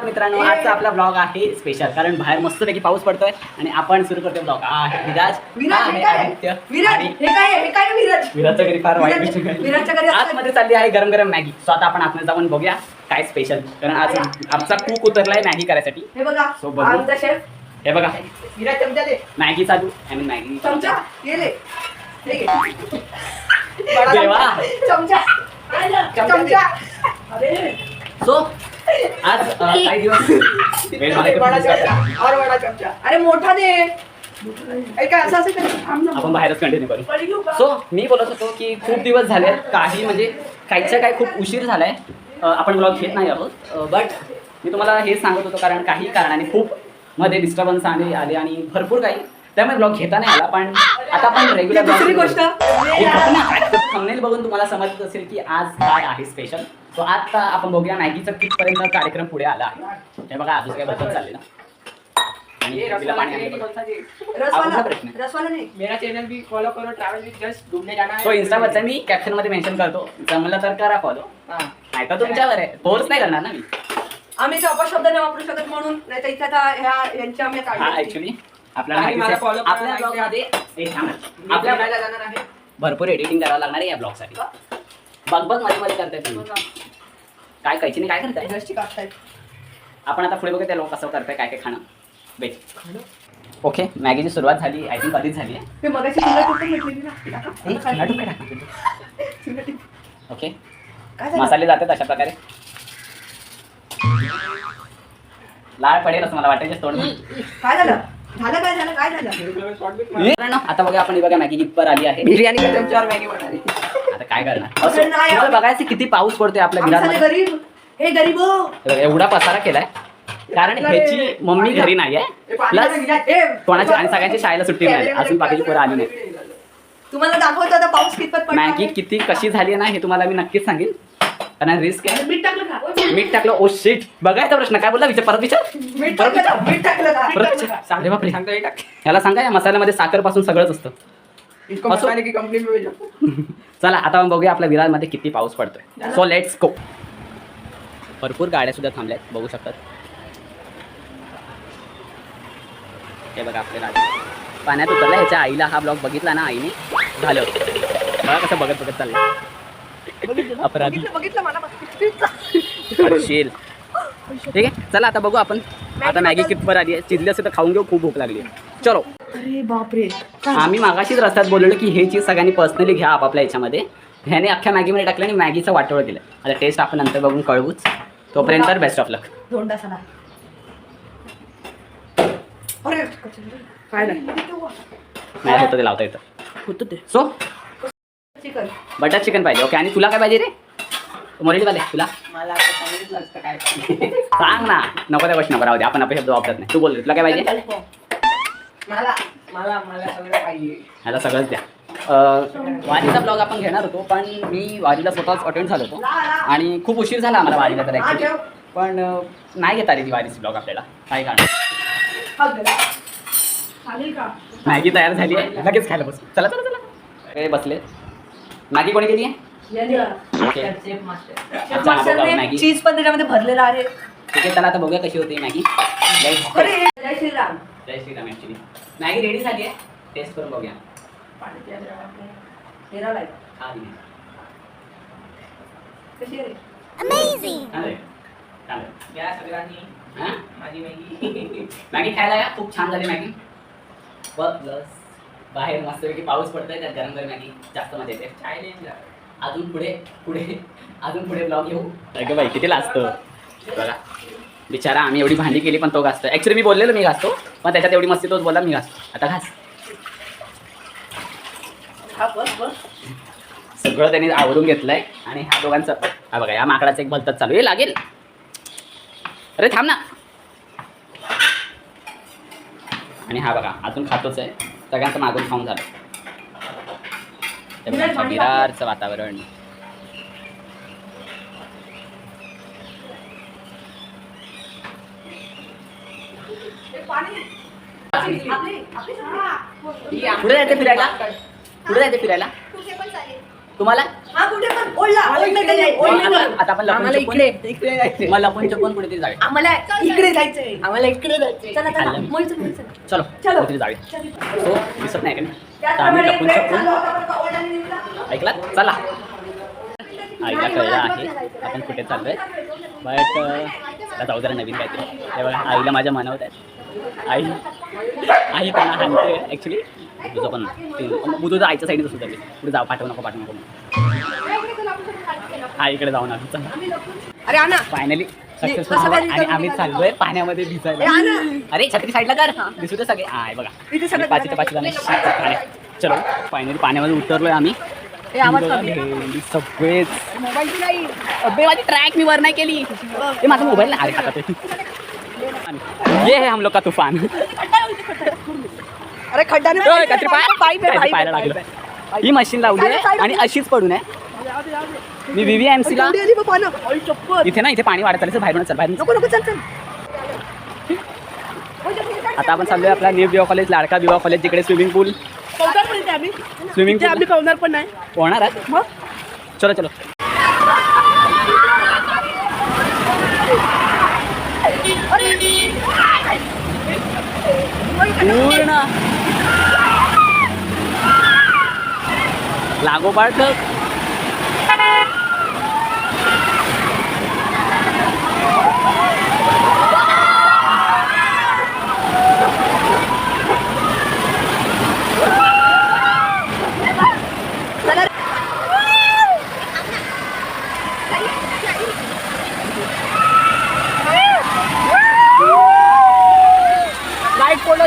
मित्रांनो आजचा आपला ब्लॉग आहे स्पेशल कारण बाहेर मस्तपैकी पाऊस पडतोय आणि आपण सुरू करतोय ब्लॉग आहे विराज. आहे आदित्य. विराजच्या घरी फार वाईट आतमध्ये चालली आहे गरम गरम मॅगी. सो आता आपण आतमध्ये जाऊन बघूया काय स्पेशल कारण आज आमचा कुक उतरलाय मॅगी करायसाठी. हे बघा हे बघा. मॅगी चालू. आय मीन मॅगी चमचा देवा. सो आज काही दिवस चमचा अरे मोठा दे. आपण बाहेरच कंटिन्यू करू? सो मी बोलत होतो की खूप दिवस झाले काही म्हणजे काहीच्या काही खूप उशीर झालाय. आपण ब्लॉग घेत नाही आहोत. बट मी तुम्हाला हे सांगत होतो कारण काही कारणाने खूप मध्ये डिस्टर्बन्स आले आले आणि भरपूर काही त्यामुळे ब्लॉग घेता नाही आला. पण आता आपण रेग्युलर दुसरी गोष्ट. थंबनेल बघून तुम्हाला समजत असेल की आज काय आहे स्पेशल सो आता आपण बघूया मॅगीचा कितपर्यंत कार्यक्रम पुढे आला आहे. हे बघा अजून काय बदल चालले ना. आणि तिला पाणी आणलं बघा. आवडला रसवाला प्रश्न. रसवाला नाही. मेरा चैनल भी फॉलो करो ट्रैवल विद जस्ट घूमने जाना है. तो इंस्टावरचा मी कॅप्शनमध्ये मेन्शन करतो. जमलं तर करा फॉलो हाँ. नाही तर तुमच्यावर आहे. फोर्स नाही करणार ना मी. आम्ही ते अपशब्द नाही वापरू शकत म्हणून नाही तर इथे आता ह्या यांच्या आम्ही हा. ऍक्च्युली आपल्याला माहितीच आहे, आपल्या. मध्ये एक थांब आपल्या फिरायला जाणार आहे. भरपूर एडिटिंग करावं लागणार आहे या ब्लॉगसाठी. बघ बघमध्ये मध्ये करताय तुम्ही. काय कैचीने काय करताय. आपण आता पुढे बघू त्या लोक कसं करताय काय काय खाणं? बेच ओके मॅगीची सुरुवात झाली. आय थिंक कधीच झाली आहे. मगाशी तुला कुठं ना. टाका. तुला ती- ओके काय झालं? मसाले जातात अशा प्रकारे. लाळ पडेल असं मला वाटायचे तोंड काय झालं? झालं काय झालं काय झालं? शॉर्ट बिट मित्रांनो, आता बघा आपण ही बघा मॅगी कितपर आली आहे. बिर्याणी का आता काय करणार? असं बघायचं किती पाऊस पडतोय आपल्या गरीब हे गरीब एवढा पसारा केलाय. कारण ह्याची मम्मी घरी नाही आहे प्लस कोणाची आणि सगळ्यांची शाळेला सुट्टी नाही अजून बाकीची पोरं आली नाही तुम्हाला दाखवतो आता पाऊस कितपत पडला मॅगी. किती कशी झाली ना हे तुम्हाला मी नक्कीच सांगेन. कारण रिस्क आहे. मीठ टाकलं का? मीठ टाकलं. ओ शिट बघायचा प्रश्न. काय बोलला? विचार परत विचार. मीठ परत टाकलं का? विचार. मीठ टाकलं का? परत विचार. बापरे. सांगता टाक. ह्याला सांगा या मसाल्यामध्ये साखरपासून सगळंच असतं. इसको असो. मसाले की कंपनी में भेजो चला आता आपण बघूया आपल्या विरारमध्ये किती पाऊस पडतोय. सो लेट्स गो भरपूर गाड्या सुद्धा थांबल्यात बघू शकतात. हे बघा आपले गाडी पाण्यात उतरला ह्याच्या आईला हा ब्लॉग बघितला ना आईने. झालं. बघा कसं बघत बघत चाललंय. अपराधी. बघितलं मला ठीक आहे चला आता बघू आपण. आता मॅगी कितपर आली आहे? चिजली असेल तर खाऊन घेऊ खूप भूक लागली चलो. अरे बापरे. आम्ही मागाशीच रस्त्यात बोललो की हे चीज सगळ्यांनी पर्सनली घ्या आपापल्या याच्यामध्ये. ह्याने अख्ख्या मॅगीमध्ये टाकलं आणि मॅगीचं वाटोळ दिलं. आता टेस्ट आपण नंतर बघून कळवूच. तोपर्यंत तर बेस्ट ऑफ लक दोन तासाला अरे काय नाही. नाही होतं ते लावता येतं. होतं ते. सो चिकन बटर चिकन पाहिजे. ओके आणि तुला काय पाहिजे रे? मोरेली पाहिजे तुला? मला आता सांगितलं असतं काय सांग ना. नको त्या राहू दे. आपण आपले शब्द वापरत नाही. तू बोल रे, तुला काय पाहिजे? मला मला मला सगळं पाहिजे. ह्याला सगळंच द्या. अं, वारीचा ब्लॉग आपण घेणार होतो पण मी वारीला स्वतःच अटेंड झालो होतो. आणि खूप उशीर झाला आम्हाला वारीला तर ॲक्च्युली पण अं, नाही घेता रे ती वारीची ब्लॉग आपल्याला. काही कारण चालेल का? मॅगी तयार झाली आहे. लगेच खायला बस. चला चला चला. हे बसले. मॅगी कोणी केली आहे ओके अच्छा, हा बघा, मॅगी चीज पण त्याच्यामध्ये भरलेला आहे ठीक आहे चला आता बघूया कशी होती मॅगी? Let's अरे taste. जय श्रीराम जय श्रीराम ॲक्च्युली मॅगी रेडी झाली आहे टेस्ट करून बघूया तेरा लाइट खा दिली. कशी आहे रे? छान आहे. छान आहे. या सगळ्यांनी हा? माझी मॅगी। मॅगी खायला या खूप छान झाली मॅगी। बघ प्लस बाहेर मस्तपैकी पाऊस पडतोय त्यात गरम गरम मॅगी जास्त मजा येते. अजून पुढे पुढे अजून पुढे ब्लॉग येऊ. अगं बाई किती लाजतं. बघा. बिचारा आम्ही एवढी भांडी केली पण तो घासतो ॲक्च्युली मी बोललेलो मी घासतो. पण त्याच्यात एवढी मस्ती तोच बोलला मी घासतो. आता घास. बस बस. सगळं त्यांनी आवरून घेतलंय आणि ह्या दोघांचं हा बघा या माकडाचं एक भलतच चालू आहे. लागेल. अरे थांब ना. आणि हा बघा अजून खातोच आहे. सगळ्यांचं मागून खाऊन झालं. हे विरारचं वातावरण. आपली आपली पुढे जायचं फिरायला? पुढे जायचं फिरायला? तुम्हाला? आता आपण लपून आम्हाला छपून- इकडे इकडे जायचंय. मग लपून छपून कुठेतरी जाऊया. आम्हाला इकडे जायचंय. आम्हाला इकडे जायचंय. चला चला. खाल्लं. कुठेतरी जाऊया. सो दिसत नाही का मी? तर त्याचप्रमाणे आम्ही लपून एक छपून चालू होता बरं का, ओढल्याने निघला. ऐकला चला. आईला कळलं आहे. आपण कुठे चाललोय? बट आता जाऊ जरा नवीन काहीतरी. हे बघा आईला माझ्या मनवत आहेत आई आई त्यांना हाणते ॲक्च्युली तुझं पण ते बुधूचं आईच्या साईडच असू पुढे जाऊ पाठवू नको पाठवू नको. हा इकडे जाऊन आलो. चला. अरे आणा. फायनली सक्सेसफुल कसं काय आणि आम्ही चाललोय पाण्यामध्ये भिजायला. अरे छत्री साईडला कर दिसू ते सगळे. आहे बघा. इथे सगळे पाच ते पाच जण पाण्यात चलो फायनली पाण्यामध्ये उतरलोय आम्ही. सगळेच. अबे माझी ट्रॅक मी वर नाही केली. ते माझा मोबाईल नाही. अरे हातात आहे. ये है हम लोग का तूफान. अरे खड्डा पाय- आहे. लागलं. ही मशीन लावली आणि अशीच पडून आहे. मी व्ही एम सी ला. इथे ना इथे पाणी वाढत चालायचं बाहेरून चल बाहेरून चल. नको नको चल चल. आता आपण चाललोय आपला न्यू बिवा कॉलेज लाडका बिवा कॉलेज जिकडे स्विमिंग पूल स्विमिंग आम्ही. पूल पवनार पण नाही. होणार आहे. मग? चलो चलो. पूर्ण. लागोपाठ लाइट पडलं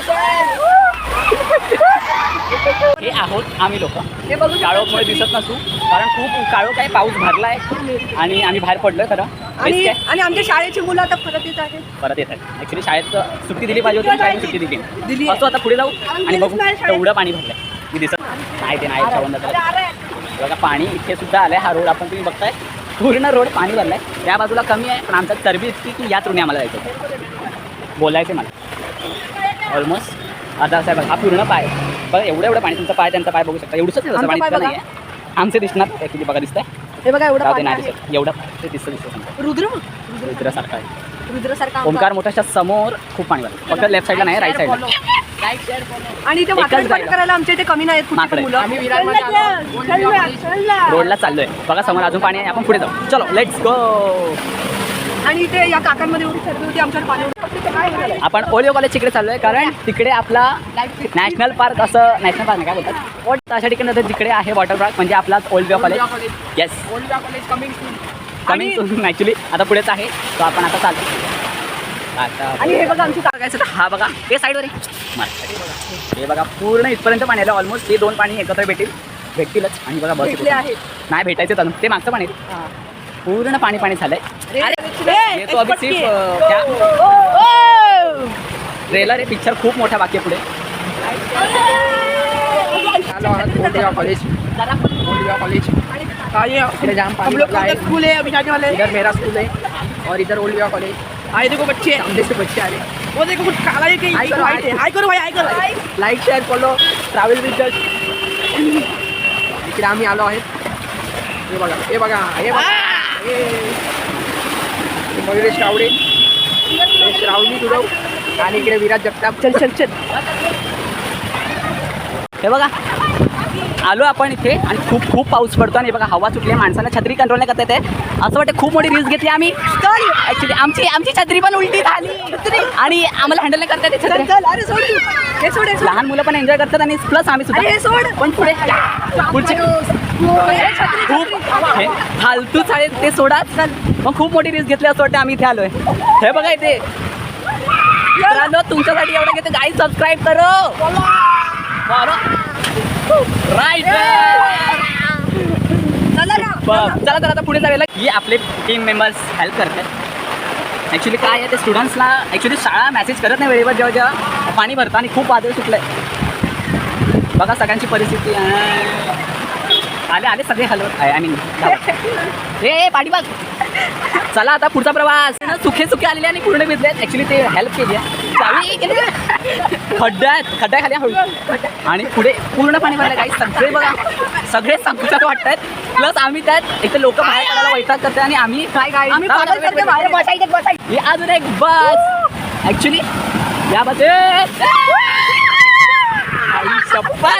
हे आहोत आम्ही लोक हे बघू काळोखमुळे दिसत नसू कारण खूप काळोख आहे पाऊस भरलाय आणि आम्ही बाहेर पडलोय खरं. आणि Risk आहे. आणि आमच्या शाळेची मुलं आता परत येत आहेत. परत येत आहेत. ऍक्च्युली शाळेत सुट्टी दिली पाहिजे होती पण शाळेत सुट्टी दिली. दिली. आहे. असो आता पुढे जाऊ. आणि बघू. तेवढं पाणी भरलंय. मी दिसत नाही. ते नाही बघा पाणी इथे सुद्धा आलंय. हा रोड आपण तुम्ही बघताय. पूर्ण रोड पाणी भरलाय. त्या बाजूला कमी आहे पण आमचा चरबी इतकी की या तरुणी आम्हाला जायचं होतं. बोलायचं आहे मला. ऑलमोस्ट आता असं आहे बघा हा पूर्ण पाय बघा एवढं एवढं पाणी तुमचा पाय त्यांचा पाय बघू शकता. एवढंच आमचा पाणी पाय इतकं बघा. नाही आहे आमचे दिसणार. ॲक्च्युली बघा दिसतंय? हे बघा एवढं जाऊ दे पाणी नाही आहे. दिसत एवढं ते दिसतं. रुद्र? रुद्रासारखं आहे. रुद्रसारखा ओमकार मोठ्याच्या समोर खूप पाणी भरलं. फक्त लेफ्ट साईडला नाही राईट साईडला आणि इथे माकड जायला. करायला आमच्या इथे कमी नाहीत कुठे माकडं. मुलं. आम्ही विरारमध्ये आलो. चल, चल ना. रोडला चाललोय. बघा समोर अजून पाणी आहे. आपण पुढे जाऊ. चलो लेट्स गो आणि इथे या काकांमध्ये एवढी सर्दी होती पाणी ते? आपण ओलिओ कॉलेज तिकडे चाललोय कारण तिकडे आपला नॅशनल पार्क असं नॅशनल पार्क काय बोलतात? ओल्ड अशा ठिकाणी आता जिकडे आहे वॉटर पार्क म्हणजे आपला old बिओ college yes old college coming coming actually आता पुढेच आहे. तो आपण आता चालतो आता आणि हे बघा आमची तर हा बघा हे साईडवर आहे. हे बघा पूर्ण इथपर्यंत पाणी आलं ऑलमोस्ट हे दोन पाणी एकत्र भेटेल भेटतीलच. आणि बघा बस आहेत. नाही भेटायचे तर ते मागचं पाणी पूर्ण पाणी पाणी झालंय. अरे, तो अभी सिर्फ है. क्या. ट्रेलर आहे पिक्चर खूप मोठा बाकी आहे पुढे. कॉलेज कॉलेज हाँ है स्कूल है अभी जाने वाले? इधर मेरा स्कूल है और इधर ओल्ड कॉलेज आए देखो बच्चे। सामने से बच्चे आ रहे हैं। वो देखो कुछ काला है कि हाय करो, है. हाय करो भाई हाय करो। Like share follow travel with इकडे आम्ही आलो आहेत. हे बघा हे बघा हे बघा. हे हे मयुरेश रावडे श्रावणी गुरव आणि इकडे विराज जगताप. चल चल चल. हे बघा. आलो आपण इथे आणि खूप खूप पाऊस पडतो आणि बघा हवा सुटली आहे, माणसांना छत्री कंट्रोल नाही करता येते असं वाटतं खूप मोठी रिस्क घेतली आम्ही. ऍक्च्युली आमची आमची छत्री पण उलटी झाली. आणि आम्हाला हँडल नाही करता येते चल छत्री. चल अरे सोड तू. हे सोड लहान मुलं पण एन्जॉय करतात आणि प्लस आम्ही सुद्धा. सोड. पण पुढे पुढचे खूप फालतू चाळे ते सोडा. मग खूप मोठी रिस्क घेतली असं वाटतं आम्ही इथे आलोय. हे बघा इथे. तुमच्यासाठी एवढं घेते. गाई सबस्क्राईब करो. चला ना. चला तर आता पुढे जाऊया. की आपले टीम मेंबर्स हेल्प करतात ॲक्च्युली काय आहे ते स्टुडंट्सला ॲक्च्युली शाळा मेसेज करत नाही वेळेवर जेव्हा जेव्हा पाणी भरतं आणि खूप वादळ सुटलं आहे बघा सगळ्यांची परिस्थिती. आले आले सगळे हलवत. आहे आय मीन हे पाठी बघ. चला आता पुढचा प्रवास. सुखे सुखे आलेले आणि पूर्ण भिजले ॲक्च्युली ते हेल्प केली आहे. खड्ड्यात खड्ड्याखाली हळू. आणि पुढे पूर्ण पाणी भरलं काही सगळे बघा. सगळे संकटात वाटतात प्लस आम्ही त्यात एक लोक बाहेर काढायला वैताग करतात आणि आम्ही काय काय करते ही अजून एक बस. ऍक्च्युली या बस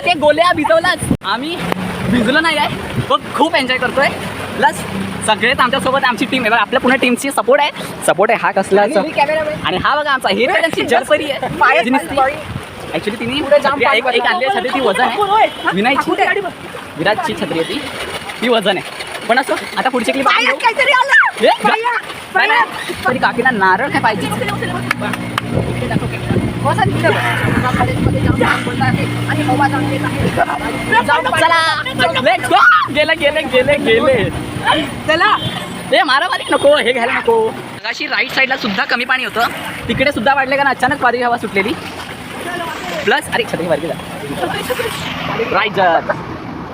ते गोल्या भिजवलाच. आम्ही भिजलो नाही आहे. पण खूप एन्जॉय करतोय. प्लस सगळेच आमच्यासोबत आमची टीम आहे. बघा आपल्या पुन्हा टीमची सपोर्ट आहे. सपोर्ट आहे हा कसला आणि हा बघा आमचा हे त्यांची आहे. ऍक्च्युली तिने एक आणली छत्री ती वजन आहे. विनायची विराटची छत्री आहे ती. ती वजन आहे. पण असं आता पुढची क्लिप काहीतरी आलं. काकीला नारळ काय पाहिजे? go. गेले गेले गेले गेले. चला. ए मारामारी नको हे घ्यायला नको. अशी राईट साईडला सुद्धा कमी पाणी होतं. तिकडे सुद्धा वाढले कारण अचानक वारी हवा सुटलेली. प्लस अरे छत्री वारकी राईट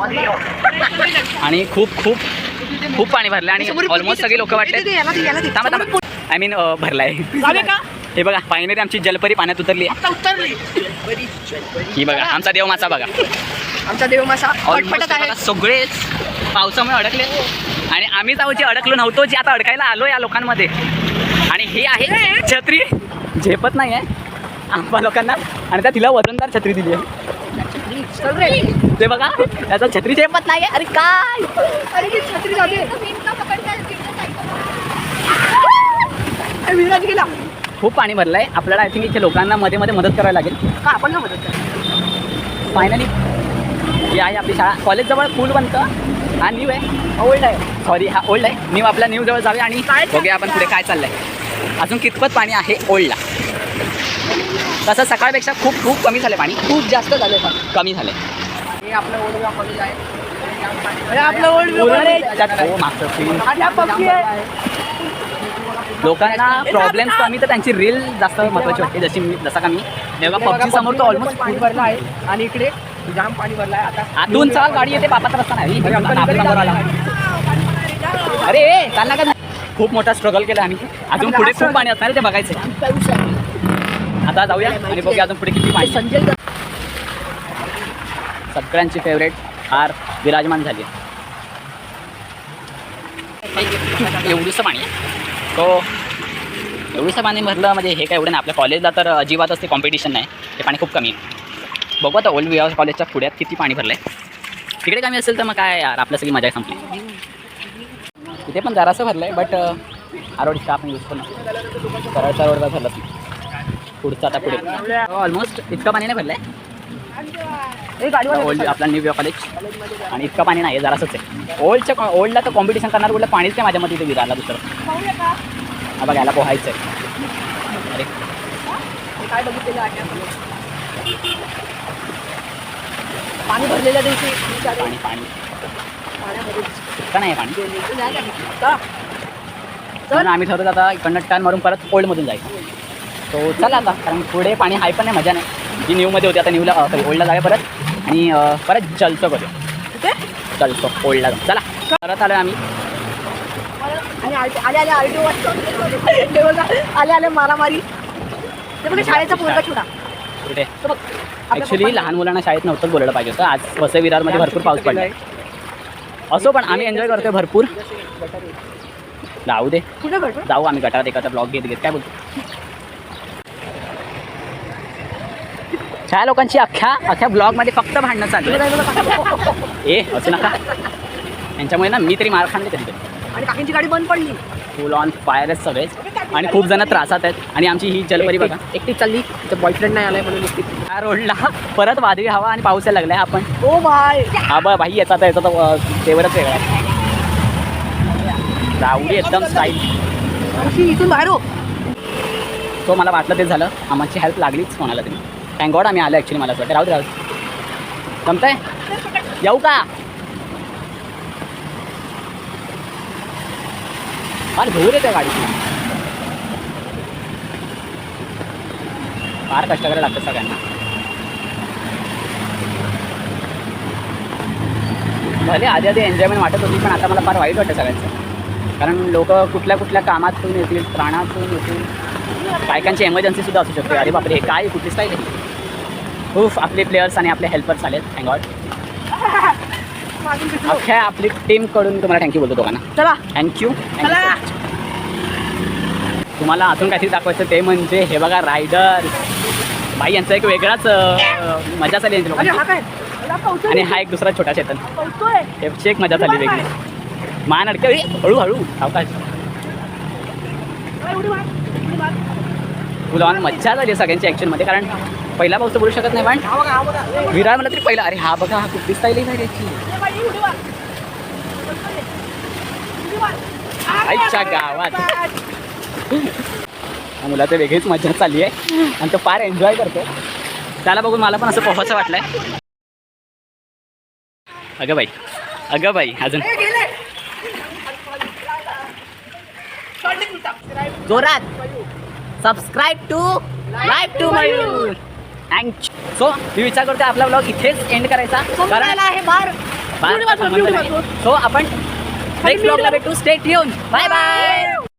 आणि खूप खूप खूप पाणी भरलं आणि ऑलमोस्ट सगळे लोक थांबा आय मीन भरलाय. हे बघा फायनली आमची जलपरी पाण्यात उतरली. ही बघा आमचा देवमाचा बघा. आमचा देव मासा सगळेच पावसामुळे अडकले. आणि आम्ही जाऊ जे अडकलो नव्हतो जे आता अडकायला आलो या लोकांमध्ये. आणि हे आहे छत्री. झेपत नाही आहे आम्हा लोकांना. आणि त्या तिला वजनदार छत्री दिली आहे. ते बघा त्याचा छत्री झेपत नाही अरे काय? अरे ती छत्री जाते. अरे, विराज गेला. खूप पाणी भरलं आहे आपल्याला आय थिंक इथे लोकांना मध्ये मध्ये मदत करायला लागेल. का आपण ना मदत कर? फायनली ही आहे आपली शाळा. कॉलेजजवळ पूल बनतं. हा न्यू आहे. ओल्ड आहे. सॉरी हा ओल्ड आहे. न्यू आपल्या न्यू जवळ जाऊया आणि काय बघूया आपण पुढे काय चाललंय. अजून कितपत पाणी आहे ओल्डला तसं सकाळपेक्षा खूप खूप कमी झालं पाणी. खूप जास्त झालं पण. कमी झालंय. हे आपलं ओल्ड कॉलेज आहे. अरे आपलं ओल्ड पूर्ण त्याच्यात हो, हा लोकांना प्रॉब्लेम्स कमी तर त्यांची रील जास्त महत्वाची वाटते. जशी मी जसा का मी तेव्हा पबजी समोर तो ऑलमोस्ट पाणी भरलं आहे. आणि इकडे जाम पाणी भरलं आहे. आता आतून चाल गाडी येते पापात रस्ता नाही. ही. अरे चालला का खूप मोठा स्ट्रगल केला आम्ही. अजून पुढे खूप पाणी असणार ते बघायचं. आता जाऊया आणि बघूया अजून पुढे किती पाणी संजय सगळ्यांची फेवरेट हार विराजमान झाली एवढंसं पाणी तो एवढंसं पाणी भरलं म्हणजे हे काय एवढं नाही. आपल्या कॉलेजला तर अजिबातच ते कॉम्पिटिशन नाही. ते पाणी खूप कमी आहे. बघू आता ओल्ड विहार कॉलेजच्या पुढ्यात किती पाणी भरलं आहे तिकडे कमी असेल तर मग काय यार आपल्या सगळी मजा संपली. तिथे पण जरासं भरलं आहे बट हा रोड आपण यूज करू सरळचा रोडचा झालं पुढचं आता पुढे. ऑलमोस्ट इतकं पाणी नाही भरलं आहे ओल्ड आपला न्यू कॉलेज आणि इतकं पाणी नाही जरासंच आहे. ओल्डच्या ओल्डला तर कॉम्पिटिशन करणार कुठलं पाणीच नाही माझ्या मते इथे विराला दुसरं. बघा याला पोहायचं आहे. अरे. काय बघितलेलं पाणी भरलेल्या दिवशी पाणी पाणी. इतकं नाही पाणी. का? का? आम्ही ठरवत आता मारून परत ओल्डमधून जायचं. तो चला आता कारण पुढे पाणी हाय पण नाही मजा नाही. जी न्यूमध्ये होती आता न्यूला सॉरी ओल्डला जाऊया परत. आणि परत जलचं करूया. कुठे? जलचं ओल्डला जाऊ. चला परत आलो आम्ही. आणि आले आले मारामारी. शाळेचा पोरगा छोटा. कुठे? ॲक्च्युली लहान मुलांना शाळेत नव्हतं बोलायला पाहिजे होतं. आज वसई विरारमध्ये भरपूर पाऊस पडला असो पण आम्ही एन्जॉय करतोय भरपूर. जाऊ दे. जाऊ आम्ही गटारात एखादा ब्लॉग घेत घेत काय बोलतो ह्या लोकांची अख्ख्या अख्ख्या ब्लॉगमध्ये फक्त भांडणं चालू आहे. ए असं नका. यांच्यामुळे ना मी तरी मार खाल्ले कधी कधी. आणि काकींची गाडी बंद पडली. फुल ऑन फायर आहेत सगळेच. आणि खूप जण त्रासात आहेत. आणि आमची ही जलपरी बघा. एकटी चालली. तर बॉयफ्रेंड नाही आलाय म्हणून ह्या रोडला परत वादळी हवा आणि पाऊस यायला लागलाय. आपण ओ बाय. हा बा भाई याचा तर याचा तर तेवढंच वेगळा रावडी एकदम स्टाईल इथून बाहेर हो. तो मला वाटलं ते झालं. आम्हाची हेल्प लागलीच कोणाला तरी. थँक गॉड आम्ही आलो ॲक्च्युली मला असं वाटतं. राहू दे राहू जमतंय? येऊ का? फार धूर येते गाडीची फार कष्ट करायला लागतं सगळ्यांना. भले आधी आधी एन्जॉयमेंट वाटत होती पण आता मला फार वाईट वाटतं सगळ्यांचं. कारण लोक कुठल्या कुठल्या कामातून येतील प्राणातून येतील. बायकांची एमर्जन्सीसुद्धा असू शकते. अरे बापरे काय? कुठलीच स्टाईल खूप आपले प्लेयर्स आणि आपले हेल्पर्स आलेत. Thank God. अख्ख्या आपली टीमकडून तुम्हाला थँक्यू बोलतो दोघांना. चला. थँक्यू चला. तुम्हाला अजून काहीतरी दाखवायचं ते म्हणजे हे बघा रायडर बाई यांचा एक वेगळाच मजा झाली हा लोकांची. आणि हा एक दुसरा छोटा चेतन. ह्याची एक मजा झाली वेगळी. मान अडके अरे, हळू हळू. सावकाश अरे उडी मार, उडी मार. फुलावान मज्जा झाली सगळ्यांची ॲक्च्युअलमध्ये कारण पहिला पाऊस तर बोलू शकत नाही पण विरार मला तरी पहिला. अरे हा बघा हा मार. उडी मार. आईच्या गावात. या मुलाचं वेगळीच मजा चालली आहे. आणि तो फार एन्जॉय करतो त्याला बघून मला पण असं पोहायचं वाटलंय. अगं बाई अगं बाई अजून. जोरात. Subscribe to live to Mayur thank you so मी विचार करतो आपला ब्लॉग इथेच एंड करायचा. समुद्राला आहे बार. सो आपण नेक्स्ट ब्लॉगला भेटू. स्टेट येऊन बाय बाय